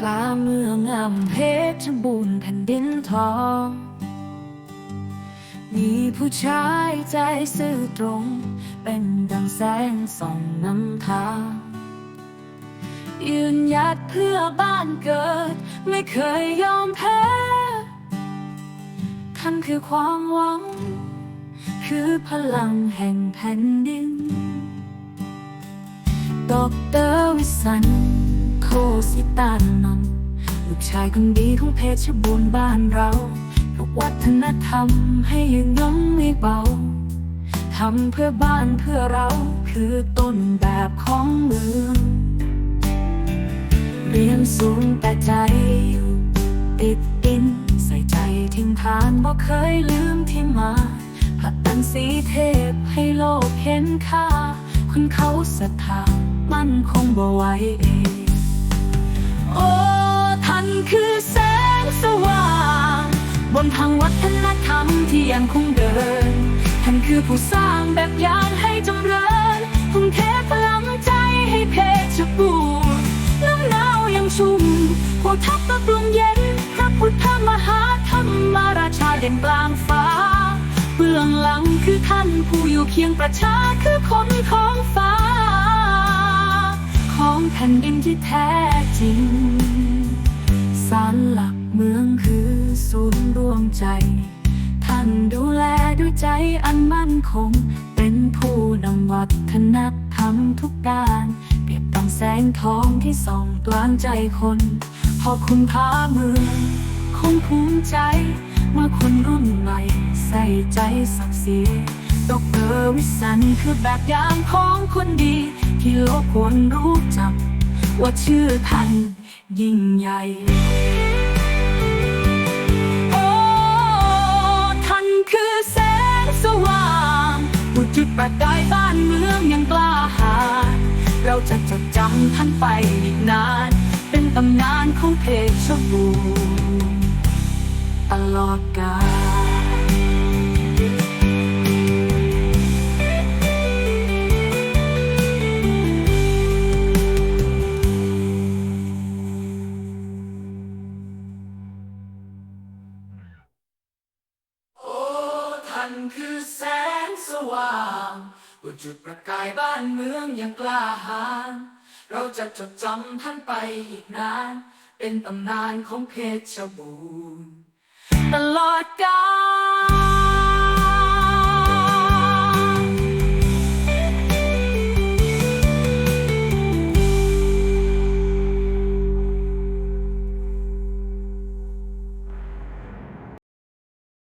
กลางเมืองงามเพชรบูรณ์แผ่นดินทอง มีผู้ชายใจซื่อตรง เป็นดังแสงส่องนำทางยืนหยัดเพื่อบ้านเกิด ไม่เคยยอมแพ้ ท่านคือความหวัง คือพลังแห่งแผ่นดินดอกเตอร์วิสัน สิตานนท์ลูกชายคนดีของเพชรบูรณ์บ้านเราปลุกวัฒนธรรมให้ยังยงไม่เบาทำเพื่อบ้านเพื่อเราคือต้นแบบของเมือง เรียนสูงแต่ใจอยู่ติดดิน ใส่ใจทิ้งทานบ่เคยลืมที่มาผลักดันสีเทพให้โลกเห็นค่า คุณเขาศรัทธามั่นคงบ่ไหวเอง โอ้ท่านคือแสงสว่าง บนทางวัฒนธรรมที่ยังคงเดิน ท่านคือผู้สร้างแบบอย่างให้จำเริญทุ่มเทพลังใจให้เพชรบูรณ์น้ำหนาวยังชุ่มหัวทัพประปรุงเย็น พระพุทธมหาธรรมราชาเด่นกลางฟ้าเบื้องหลังคือท่านผู้อยู่เคียงประชาคือคนของฟ้า ผ่นดินที่แท้จริงศาลหลักเมืองคือศูนย์รวมใจ ท่านดูแลด้วยใจอันมั่นคง เป็นผู้นำวัฒนธรรมทุกด้าน เปรียบดังแสงทองที่ส่องกลางใจคน พอคุณพาเมืองคงภูมิใจ เมื่อคนรุ่นใหม่ ใส่ใจศักดิ์ศรีดอกเตอร์วิสันคือแบบอย่างของคนดี ที่โลกควรรู้จัก ว่าชื่อท่านยิ่งใหญ่โอ้ท่านคือแสงสว่างผู้จุดประกายบ้านเมืองยังกล้าหาญเราจะจดจำท่านไปอีกนาน เป็นตำนานของเพชรบูรณ์ตลอดกาล ท่านคือแสงสว่างผู้จุดประกายบ้านเมืองอย่างกล้าหาญเราจะจดจำท่านไปอีกนาน เป็นตำนานของเพชรบูรณ์ตลอดกาล